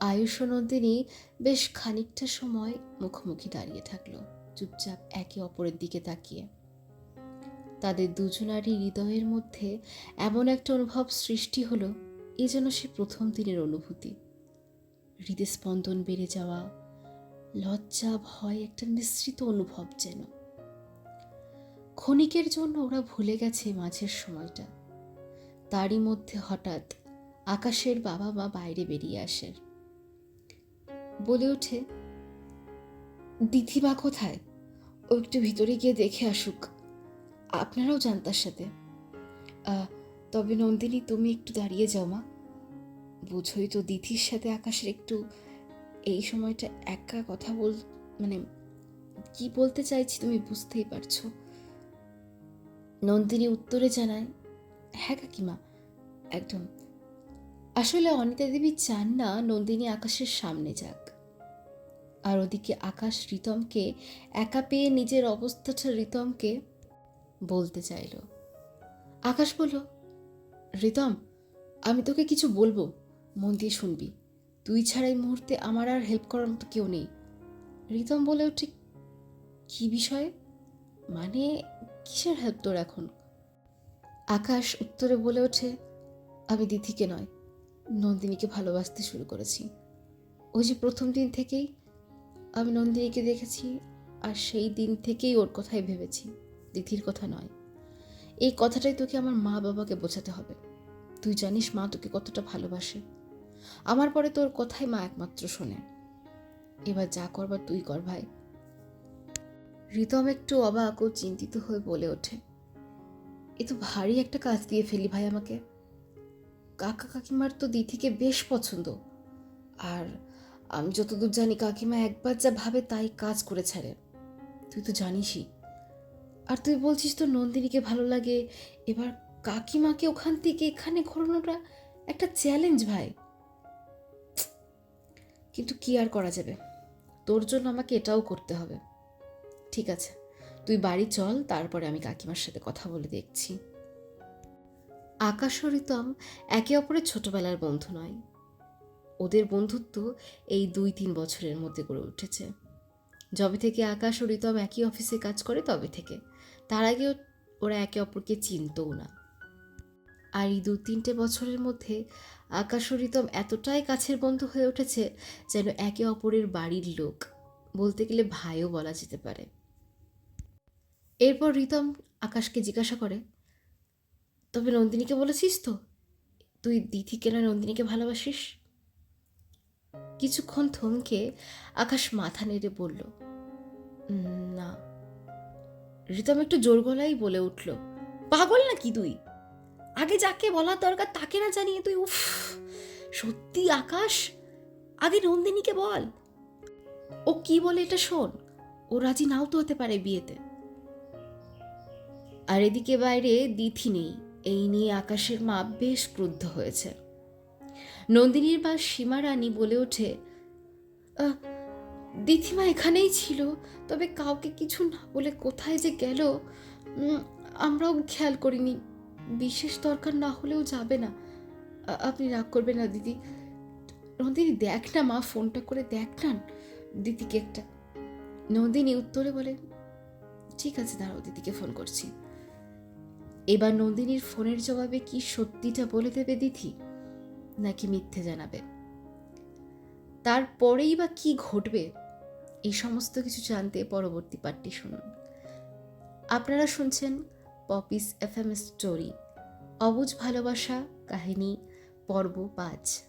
আয়ুষ নন্দিনী বেশ খানিকটা সময় মুখোমুখি দাঁড়িয়ে থাকল, চুপচাপ একে অপরের দিকে তাকিয়ে। তাদের দুজনারই হৃদয়ের মধ্যে এমন একটা অনুভব সৃষ্টি হলো, এ যেন সে প্রথম দিনের অনুভূতি। হৃদস্পন্দন বেড়ে যাওয়া, লজ্জা, ভয়, একটা মিশ্রিত অনুভব যেন। ক্ষণিকের জন্য ওরা ভুলে গেছে মাঝের সময়টা। তারই মধ্যে হঠাৎ আকাশের বাবা মা বাইরে বেরিয়ে আসে বলে ওঠে দিথিমা কোথায়? ও একটু ভিতরে গিয়ে দেখে আসুক। আপনারাও যান তার সাথে। তবে নন্দিনী, তুমি একটু দাঁড়িয়ে যাও মা। বুঝোই তো দিথির সাথে আকাশের একটু এই সময়টা একা কথা বল মানে কি বলতে চাইছি তুমি বুঝতেই পারছ। নন্দিনী উত্তরে জানায় হ্যাঁ কাকিমা, একদম। আসলে অনিতা দেবী চান না নন্দিনী আকাশের সামনে যাক। আর ওদিকে আকাশ রিতমকে একা পেয়ে নিজের অবস্থাটা রিতমকে বলতে চাইল। আকাশ বলল, রিতম, আমি তোকে কিছু বলব। মন দিয়ে শুনবি। তুই ছাড়া এই মুহূর্তে আমার আর হেল্প করার মতো কেউ নেই। রিতম বলে ওঠে কি বিষয়ে? মানে কিসের হেল্প তোর এখন? আকাশ উত্তরে বলে ওঠে, আমি দিদিকে নয়, নন্দিনীকে ভালোবাসতে শুরু করেছি। ওই যে প্রথম দিন থেকেই আমি নন্দিনীকে দেখেছি আর সেই দিন থেকেই ওর কথাই ভেবেছি। দিদির কথা নয়। এই কথাটাই তোকে আমার মা বাবাকে বোঝাতে হবে। তুই জানিস মা তোকে কতটা ভালোবাসে। আমার পরে তোর কথাই মা একমাত্র শোনে। এবার যা করবার তুই কর ভাই। রিতম একটু অবাক ও চিন্তিত হয়ে বলে ওঠে, এ তো ভারী একটা কাজ দিয়ে ফেলি ভাই আমাকে। কাকা কাকিমার তো দিদিকে বেশ পছন্দ। আর আমি যতদূর জানি কাকিমা একবার যা ভাবে তাই কাজ করে ছাড়ে। তুই তো জানিসই। আর তুই বলছিস তো নন্দিনীকে ভালো লাগে। এবার কাকিমাকে ওখান থেকে এখানে ঘোরানোটা একটা চ্যালেঞ্জ ভাই। কিন্তু কি আর করা যাবে? তোর জন্য আমাকে এটাও করতে হবে। ঠিক আছে, তুই বাড়ি চল, তারপরে আমি কাকিমার সাথে কথা বলে দেখছি। আকাশ ও রিতম একে অপরের ছোটবেলার বন্ধু নয়। ওদের বন্ধুত্ব এই দুই তিন বছরের মধ্যে গড়ে উঠেছে। যবে থেকে আকাশ ও রিতম একই অফিসে কাজ করে, তবে থেকে। তার আগেও ওরা একে অপরকে চিনতও না। আর এই দু তিনটে বছরের মধ্যে আকাশ ও রিতম এতটাই কাছের বন্ধু হয়ে উঠেছে যেন একে অপরের বাড়ির লোক বলতে গেলে ভাইও বলা যেতে পারে। এরপর রিতম আকাশকে জিজ্ঞাসা করে, তবে নন্দিনীকে বলেছিস তো? তুই দিথিকে না নন্দিনীকে ভালোবাসিস? কিছুক্ষণ থমকে আকাশ মাথা নেড়ে বলল "উম, না। রিতম একটু জোর গলাই বলে উঠল পাগল নাকি তুই? আগে যাকে বলার দরকার তাকে না জানিয়ে তুই উফ সত্যি আকাশ? আগে নন্দিনীকে বল। ও কি বলে এটা শোন ও রাজি নাও তো হতে পারে বিয়েতে। আর এদিকে বাইরে দিথি নেই এই নিয়ে আকাশের মা বেশ ক্রুদ্ধ হয়েছে। নন্দিনীর বা সীমা রানী বলে ওঠে "আহ, দিথিমা এখানেই ছিল তবে কাউকে কিছু না বলে কোথায় যে গেল আমরাও খেয়াল করিনি। বিশেষ দরকার না হলেও যাবে না। আপনি রাগ করবেন না দিদি। নন্দিনী দেখ না মা ফোনটা করে দেখ না দিদিকে একটা। নন্দিনী উত্তরে বলে ঠিক আছে দাঁড়াও দিদিকে ফোন করছি। এবার নন্দিনীর ফোনের জবাবে কি সত্যিটা বলে দেবে দিদি? নাকি মিথ্যে জানাবে? তারপরেই বা কি ঘটবে? এই সমস্ত কিছু জানতে পরবর্তী পার্টটি শুনুন। আপনারা শুনছেন পপিস এফ এম স্টোরি অবুজ ভালোবাসা কাহিনী, পর্ব পাঁচ।